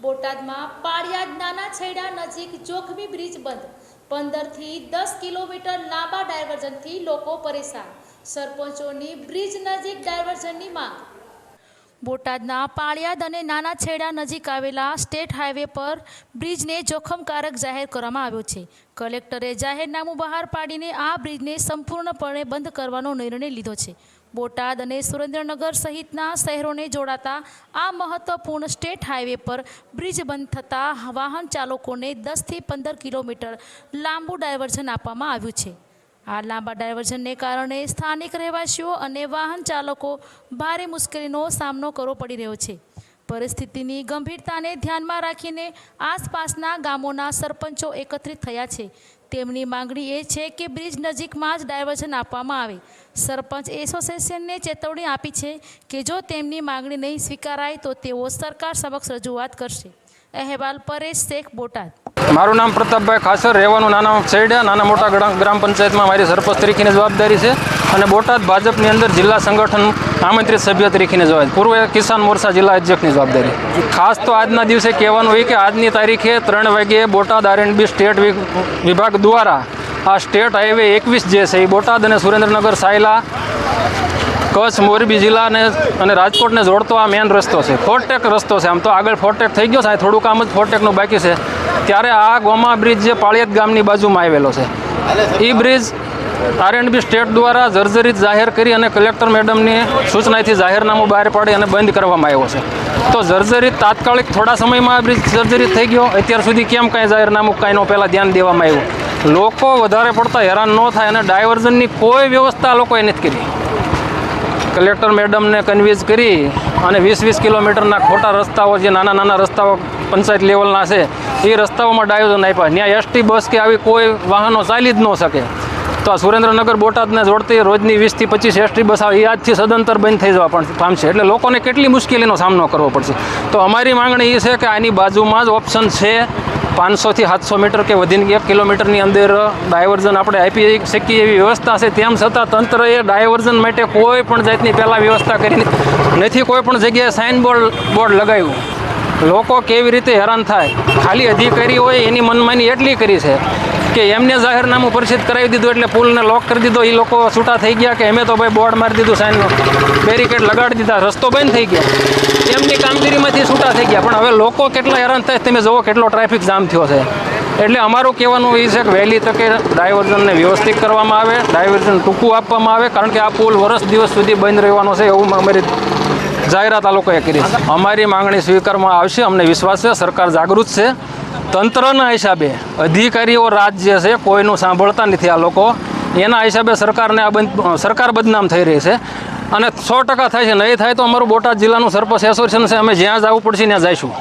બોટાદમાં પાળિયાદ નાના છેડા નજીક જોખમી બ્રિજ બંધ. પંદરથી દસ કિલોમીટર લાંબા ડાયવર્ઝનથી લોકો પરેશાન. સરપંચોની બ્રિજ નજીક ડાયવર્ઝનની માંગ. બોટાદના પાળિયાદ અને નાના છેડા નજીક આવેલા સ્ટેટ હાઈવે પર બ્રિજને જોખમકારક જાહેર કરવામાં આવ્યો છે. કલેક્ટરે જાહેરનામું બહાર પાડીને આ બ્રિજને સંપૂર્ણપણે બંધ કરવાનો નિર્ણય લીધો છે. બોટાદ અને સુરેન્દ્રનગર સહિતના શહેરોને જોડાતા આ મહત્વપૂર્ણ સ્ટેટ હાઈવે પર બ્રિજ બંધ થતાં વાહન ચાલકોને દસથી પંદર કિલોમીટર લાંબુ ડાયવર્ઝન આપવામાં આવ્યું છે. આ લાંબા ડાયવર્ઝનને કારણે સ્થાનિક રહેવાસીઓ અને વાહન ચાલકો ભારે મુશ્કેલીનો સામનો કરવો પડી રહ્યો છે. પરિસ્થિતિની ગંભીરતાને ધ્યાનમાં રાખીને આસપાસના ગામોના સરપંચો એકત્રિત થયા છે. તેમની માંગણી એ છે કે બ્રિજ નજીકમાં જ ડાયવર્ઝન આપવામાં આવે. સરપંચ એસોસિએશનને ચેતવણી આપી છે કે જો તેમની માંગણી નહીં સ્વીકારાય તો તેઓ સરકાર સમક્ષ રજૂઆત કરશે. અહેવાલ પરેશ શેખ બોટાદ. મારું નામ પ્રતાપભાઈ ખાસર, રહેવાનું નાના શેરડા નાના મોટા ગ્રામ ગ્રામ પંચાયતમાં મારી સરપંચ તરીકેની જવાબદારી છે અને બોટાદ ભાજપની અંદર જિલ્લા સંગઠન આમંત્રિત સભ્ય તરીકેની જવાબદારી. પૂર્વ કિસાન મોરચા જિલ્લા અધ્યક્ષની જવાબદારી. ખાસ તો આજના દિવસે કહેવાનું હોય કે આજની તારીખે ત્રણ વાગ્યે Botad R and B state વિભાગ દ્વારા આ સ્ટેટ હાઈવે એકવીસ જે છે એ બોટાદ અને સુરેન્દ્રનગર સાયલા કચ્છ, મોરબી જિલ્લાને અને રાજકોટને જોડતો આ મેન રસ્તો છે. ફોરટેક રસ્તો છે. આમ તો આગળ ફોરટેક થઈ ગયો છે. થોડું કામ જ ફોરટેકનું બાકી છે. ત્યારે આ ગોમા બ્રિજ જે પાળિયાદ ગામની બાજુમાં આવેલો છે. એ bridge R and B state દ્વારા જર્જરિત જાહેર કરી અને કલેક્ટર મેડમની સૂચનાથી જાહેરનામું બહાર પાડી અને બંધ કરવામાં આવ્યો છે. તો જર્જરિત તાત્કાલિક થોડા સમયમાં આ બ્રિજ જર્જરિત થઈ ગયો. અત્યાર સુધી કેમ કાંઈ જાહેરનામું કાંઈનો પહેલાં ધ્યાન દેવામાં આવ્યું? લોકો વધારે પડતા હેરાન ન થાય અને ડાયવર્ઝનની કોઈ વ્યવસ્થા લોકોએ નથી કરી. કલેક્ટર મેડમને કન્વિન્સ કરી અને વીસ વીસ કિલોમીટરના ખોટા રસ્તાઓ જે નાના નાના રસ્તાઓ પંચાયત લેવલના છે, એ રસ્તાઓમાં ડાયોજન આપ્યા. ત્યાં એસટી બસ કે આવી કોઈ વાહનો ચાલી જ ન શકે. તો આ સુરેન્દ્રનગર બોટાદને જોડતી રોજની વીસથી પચીસ એસટી બસ આવે, એ આજથી સદંતર બંધ થઈ જવા પણ પામશે એટલે લોકોને કેટલી મુશ્કેલીનો સામનો કરવો પડશે. તો અમારી માંગણી એ છે કે આની બાજુમાં જ ઓપ્શન છે પાંચસોથી સાતસો મીટર કે વધીને એક કિલોમીટરની અંદર ડાયવર્ઝન આપણે આપી શકીએ એવી વ્યવસ્થા છે. તેમ છતાં તંત્રએ ડાયવર્ઝન માટે કોઈ પણ જાતની પહેલાં વ્યવસ્થા કરી નથી. કોઈ પણ જગ્યાએ સાઇન બોર્ડ બોર્ડ લગાવ્યું. લોકો કેવી રીતે હેરાન થાય? ખાલી અધિકારીઓએ એની મનમાની એટલી કરી છે કે એમને જાહેરનામું પરિચિત કરાવી દીધું એટલે પુલને લોક કરી દીધો. એ લોકો છૂટા થઈ ગયા કે અમે તો ભાઈ બોર્ડ મારી દીધું, સાઈનનું બેરિકેડ લગાડી દીધા. રસ્તો બંધ થઈ ગયા. એમની કામગીરીમાંથી છૂટા થઈ ગયા. પણ હવે લોકો કેટલા હેરાન થાય તમે જુઓ કેટલો ટ્રાફિક જામ થયો છે. એટલે અમારું કહેવાનું એ છે કે વહેલી તકે ડાયવર્ઝનને વ્યવસ્થિત કરવામાં આવે ડાયવર્ઝન ટૂંકું આપવામાં આવે, કારણ કે આ પુલ વર્ષ દિવસ સુધી બંધ રહેવાનો છે એવું અમારી જાહેરાત આ લોકોએ કરી છે. અમારી માંગણી સ્વીકારવામાં આવશે. અમને વિશ્વાસ છે, સરકાર જાગૃત છે. તંત્રના હિસાબે અધિકારીઓ રાજ્ય છે, કોઈનું સાંભળતા નથી આ લોકો. એના હિસાબે સરકારને આ સરકાર બદનામ થઈ રહી છે. અને સો ટકા થાય છે, નહીં થાય તો અમારું બોટાદ જિલ્લાનું સરપંચ એસોસિએશન છે, અમે જ્યાં જવું પડશે ત્યાં જઈશું.